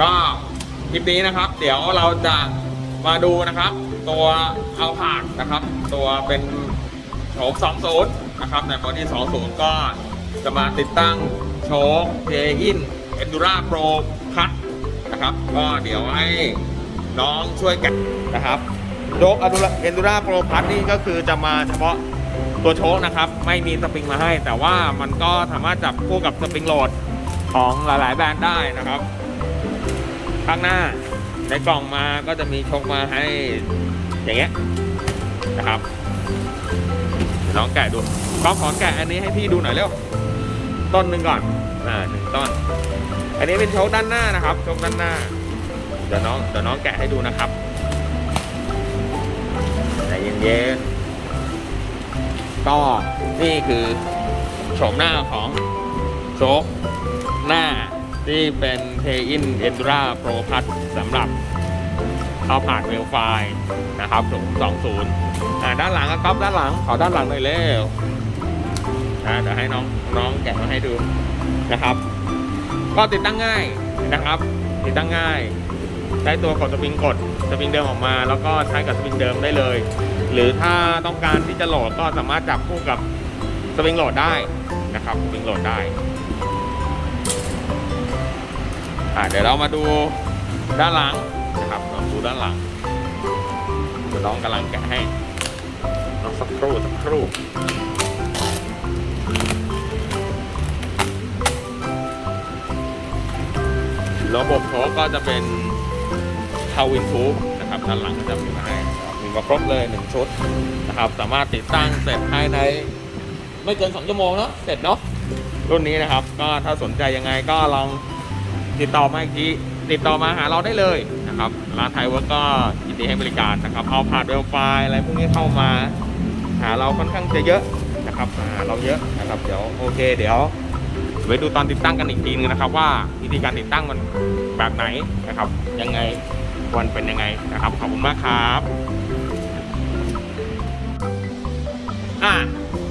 ก็คลิปนี้นะครับ เดี๋ยวเราจะมาดูนะครับ ตัวเอาผาดนะครับ ตัวเป็นโฉม20นะครับในบอดี้20 ก็จะมาติดตั้งโชคเทอินเอนดูราโปรพัทนะครับก็เดี๋ยวให้น้องช่วยแกะนะครับโชคเอนดูราโปรพัทนี่ก็คือจะมาเฉพาะตัวโชคนะครับ ไม่มีสปริงมาให้ แต่ว่ามันก็สามารถจับคู่กับสปริงโหลดของหลาย ๆ แบรนด์ได้นะครับ ข้างหน้า ในกล่องมาก็จะมีโชคมาให้อย่างเงี้ยนะครับเดี๋ยน้องแกะดูก็ขอแกะอันนี้ให้พี่ดูหน่อยเร็วต้นหนึ่งก่อนอ่าหนึ่งต้น อันนี้เป็นโชคด้านหน้านะครับโชคด้านหน้า เดี๋ยวน้องเดี๋ยวน้องแกะให้ดูนะครับใจเย็นๆก็นี่คือโฉมหน้าของโชคหน้า ที่เป็นเทอินเอนดราโปรพัทสำหรับเอาผ่านเวลไฟนะครับสูง20อ่าด้านหลังก็ก๊อปด้านหลังขอด้านหลังหน่อยเร็วอ่าเดี๋ยวให้น้องน้องแกะมาให้ดูนะครับ ก็ติดตั้งง่ายนะครับ ติดตั้งง่าย ใช้ตัวกดสปริงกดสปริงเดิมออกมา แล้วก็ใช้กับสปริงเดิมได้เลย หรือถ้าต้องการที่จะโหลดก็สามารถจับคู่กับสปริงโหลดได้นะครับสปริงโหลดได้ อะเดี๋ยวเรามาดูด้านหลังนะครับลองดูด้านหลังน้องกำลังแกะให้น้องสักครู่สักครู่ระบบโชคก็จะเป็นทาวินทูบนะครับด้านหลังก็จะมีมาให้มีมาครบเลยหนึ่งชุดนะครับ สามารถติดตั้งเสร็จภายใน ไม่เกิน2ชั่วโมงเนาะเสร็จเนาะรุ่นนี้นะครับ ก็ถ้าสนใจยังไงก็ลอง ติดต่อมาอีกทีติดต่อมาหาเราได้เลยนะครับร้านไทยเวิร์กก็ยินดีให้บริการนะครับ เอาผ่านเวลไฟล์อะไรพวกนี้เข้ามา หาเราค่อนข้างจะเยอะนะครับหาเราเยอะนะครับเดี๋ยวโอเค เดี๋ยวไว้ดูตอนติดตั้งกันอีกทีนึงนะครับ ว่าวิธีการติดตั้งมันแบบไหนนะครับ ยังไงควรเป็นยังไงนะครับ ขอบคุณมากครับอะ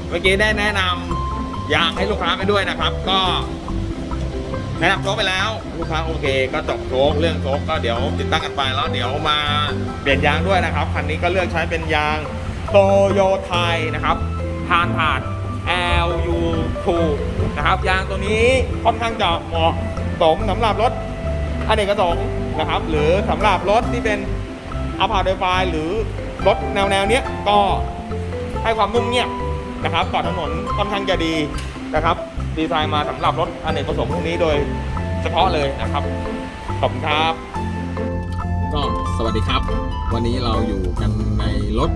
เมื่อกี้ได้แนะนำยางให้ลูกค้าไปด้วยนะครับ ก็ แนะนำโชคไปแล้วลูกค้าโอเค ก็จบโชคเรื่องโชคก็เดี๋ยวติดตั้งกันไปแล้วเดี๋ยวมาเปลี่ยนยางด้วยนะครับคันนี้ก็เลือกใช้เป็นยางโตโยไทยนะครับทานผ่าน LU2 นะครับยางตัวนี้ค่อนข้างจะเหมาะสมสำหรับรถอเนกประสงค์นะครับ หรือสำหรับรถที่เป็นอาพาร์ตไฟหรือรถแนวแนวเนี้ยก็ให้ความนุ่มเงียบนะครับต่อถนนค่อนข้างจะดีนะครับ ดีไซน์มาสำหรับรถอเนกประสงค์พวกนี้โดยเฉพาะเลยนะครับ ขอบคุณครับ ก็สวัสดีครับ วันนี้เราอยู่กันในรถ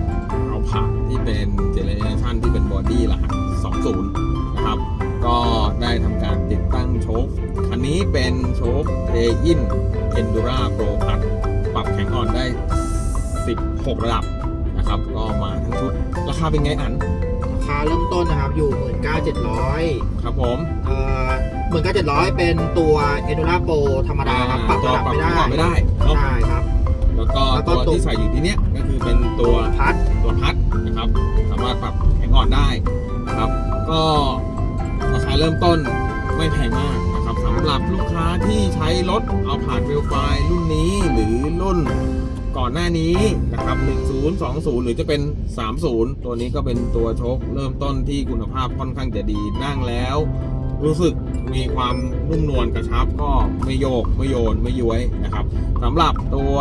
เอาผ่านที่เป็นเจเนเรชันที่เป็นบอดี้รหัส20 นะครับ ก็ได้ทำการติดตั้งโชคคันนี้เป็นโชคเทอินเอนดูราโปรพัดปรับแข็งอ่อนได้ 16 ระดับนะครับ ก็มาทั้งชุด ราคาเป็นไงอัน คาเริ่มต้นนะครับอยู่ 19,700ครับผมเอ่อ19,700 เป็นตัว e n d u r a Pro ธรรมดาครับปรับระดับไม่ได้ปรับไม่ได้เนอะใช่ครับ แล้วก็แล้วก็ตัวตัวที่ใส่อยู่ที่เนี้ยก็คือเป็นตัวพัดตัวพัดนะครับ สามารถปรับแข็งอ่อนได้นะครับ ก็ราคาเริ่มต้นไม่แพงมากนะครับสำหรับลูกค้าที่ใช้รถเอาผ่านเวลไฟรุ่นนี้หรือรุ่น ก่อนหน้านี้นะครับ10 20 หรือจะเป็น 30 ตัวนี้ก็เป็นตัวโชคเริ่มต้นที่คุณภาพค่อนข้างจะดีนั่งแล้ว รู้สึกมีความนุ่มนวลกระชับก็ไม่โยกไม่โยนไม่ย้วยนะครับสำหรับตัว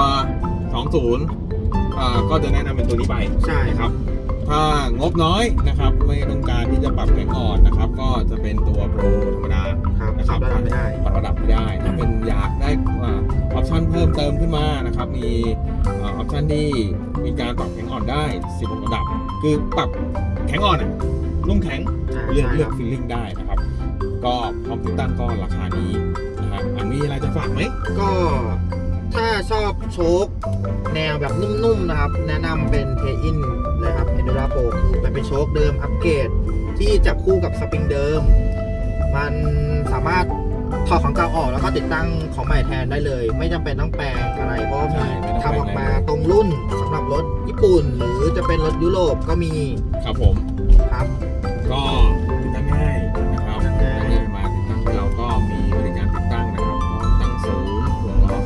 20 ก็จะแนะนำเป็นตัวนี้ไปใช่ครับ ถ้างบน้อยนะครับไม่ต้องการ จะปรับแข็งอ่อนนะครับ ก็จะเป็นตัวโปรธรรมดาครับนะครับปรับระดับไม่ได้ ปรับระดับไม่ได้ถ้าเป็นอยากได้ออปชันเพิ่มเติมขึ้นมานะครับ มีออปชันที่มีการปรับแข็งอ่อนได้16ระดับ คือปรับแข็งอ่อนอะนุ่มแข็งใช่เลือกใช่เลืคอกรับฟิลลิ่งได้นะครับ ก็พร้อมติดตั้งก็ราคานี้นะครับอันนี้อะไรจะฝากไหมก็ถ้าชอบโชคแนวแบบนุ่มๆนะครับ แนะนำเป็นเทอินเลยครับ e n d u r a Pro คือมันเป็นโชคเดิมอัปเกรด ที่จับคู่กับสปริงเดิม มันสามารถถอดของเก่าออกแล้วก็ติดตั้งของใหม่แทนได้เลย ไม่จำเป็นต้องแปลงอะไร เพราะว่ามีทำออกมาตรงรุ่นสำหรับรถญี่ปุ่น หรือจะเป็นรถยุโรปก็มีครับผมครับ ก็ติดตั้งง่ายนะครับติดตั้งง่ายง่ายมาติดตั้งที่เราก็มีบริการติดตั้งนะครับพร้อมตั้งศูนย์หัวล้อ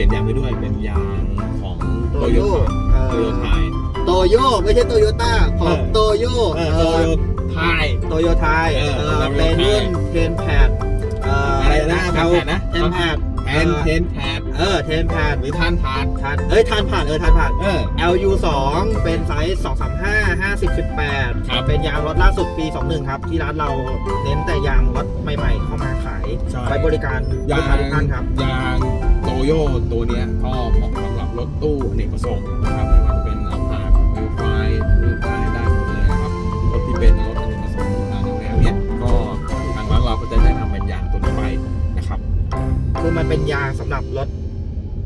ลี่ยนยางไปด้วยเป็นยางของโตโตโยโยเอ่โตโยอไทย โตโยไม่ใช่โตโยต้าของเออโตโยเออโตโยไทยโตโยไทยเออเออโตโยเป็นไทยรุ่นเทนแพดเอ่ออะไรนะเขาเทนแพดนะเทนแพดแทนเทนแพดเออเทนแพดหรือท่านทานทานเอ้ยทานผ่านเออทานผ่านเออ LU 2เป็นไซส์235 50 18ครับเป็นยางรถล่าสุดปี 21 ครับ ที่ร้านเราเน้นแต่ยางรถใหม่ๆ เข้ามาขายใช่ไว้บริการยาลูกค้าทุกท่านครับ ยางโตโยตัวเนี้ยก็เหมาะสำหรับรถตู้อเนกประสงค์นะครับไม่ว่าจะเป็น อัลพาร์วิวไฟหรือได้ได้หมดเลยนะครับรถที่เป็นรถอเนกประสงค์ทางแนวเนี้ยก็ทางร้านเราก็จะแนะนำเป็นยางตัวนี้ไปนะครับ คือมันเป็นยางสำหรับรถ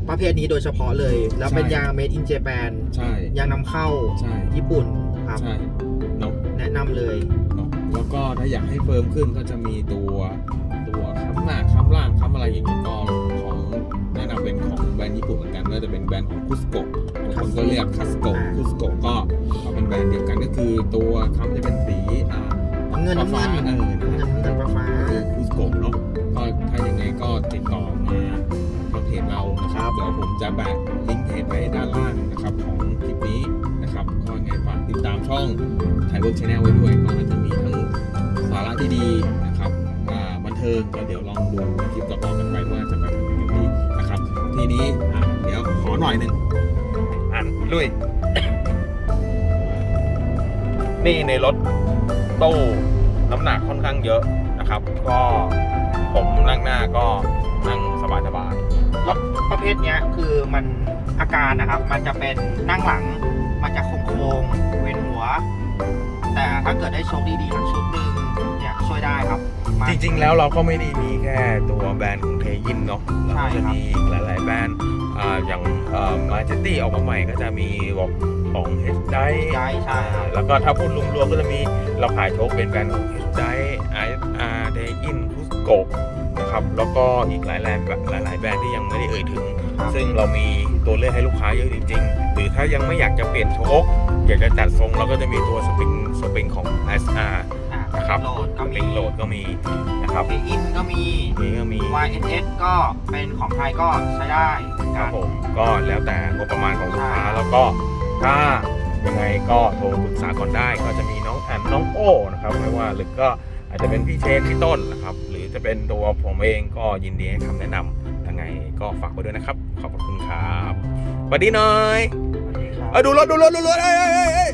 ประเภทนี้โดยเฉพาะเลย แล้วเป็นใช่ ยาง made in Japan ใช่ยางนำเข้าใช่ญี่ปุ่นครับ ใช่เนาะ แนะนำเลยเนาะแล้วก็ถ้าอยากให้เฟิร์มขึ้นก็จะมีตัวตัวค้ำหน้าค้ำล่างค้ำอะไรอย่างนี้ก็ของแนะนำเป็นของแบรนด์ญี่ปุ่นเหมือนกันก็จะเป็นแบรนด์ของคุสโกะ บางคนก็เรียกคัสโกะคุสโกะก็เอาเป็นแบรนด์เดียวกันก็คือตัวค้ำจะเป็นสีอ่าน้ำเงินน้ำฟ้าเงินๆเออนั่นแหละน้ำเงินฟ้าฟ้าก็คือคุสโกะเนาะก็ถ้ายังไงก็ติดต่อมาทางเพจเรานะครับเดี๋ยวผมจะแปะลิงก์เพจไว้ด้านล่างนะครับของคลิปนี้นะครับก็ยังไงฝากติดตามช่องไทยเวิร์กชาแนลไว้ด้วยก็อาจจะมีทั้งสาระที่ดีนะครับอ่าบันเทิงก็เดี๋ยวลองดูคลิปต่อๆกันไปว่าจะไปทางไหนกันดีนะครับทีนี้อะเดี๋ยวขอหน่อยหนึ่ง อ่านลุย นี่ในรถตู้น้ำหนักค่อนข้างเยอะนะครับ ก็ผมนั่งหน้าก็นั่งสบายสบายรถประเภทเนี้ยคือมันอาการนะครับ มันจะเป็นนั่งหลัง มันจะโค้งโค้งๆเวียนหัว แต่ถ้าเกิดได้โชคดีๆทั้งชุดหนึ่งเนี่ยช่วยได้ครับมาจริงๆ แล้วเราก็ไม่ได้มีแค่ตัวแบรนด์ของเทยินเนาะเราใช่ก็จะครับมีอีกหลาย ๆ แบรนด์ อ่าอย่างมาเจตี้ออกมาใหม่ก็จะมีบอกของเฮดไดใช่ใช่ครับแล้วก็ถ้าพูดรวมๆก็จะมีเราขายโชคเป็นแบรนด์ของเฮดไดไออาร์เทยินคุสโกนะครับแล้วก็อีกหลายๆแบบหลายๆแบรนด์ที่ยังไม่ได้เอ่ยถึงครับซึ่งเรามีตัวเลือกให้ลูกค้าเยอะจริงๆ หรือถ้ายังไม่อยากจะเปลี่ยนโชคอยากจะจัดทรงเราก็จะมีตัวสปริงสปริงของ SR อ่า นะครับโหลดก็สปมีริงโหลดก็มีนะครับเบอินก็มี นี่ก็มี YNS ก็เป็นของไทยก็ใช้ได้เหมือนคกัรับน ผมก็แล้วแต่งบประมาณของลูกค้าใช่ แล้วก็ถ้ายังไงก็โทรปรึกษาก่อนได้ก็จะมีน้องอันน้องโอ้นะครับไม่ว่าหรือก็อาจจะเป็นพี่เชนพี่ต้นนะครับหรือจะเป็นตัวผมเองก็ยินดีให้คำแนะนำยังไงก็ฝากไว้ด้วยนะครับ ขอบคุณครับสวัสดีหน่อยสวัสดีครับ เอ้ยดูรถดูรถดูรถเอ้ยเอ้ยเอ้ยเอ้ย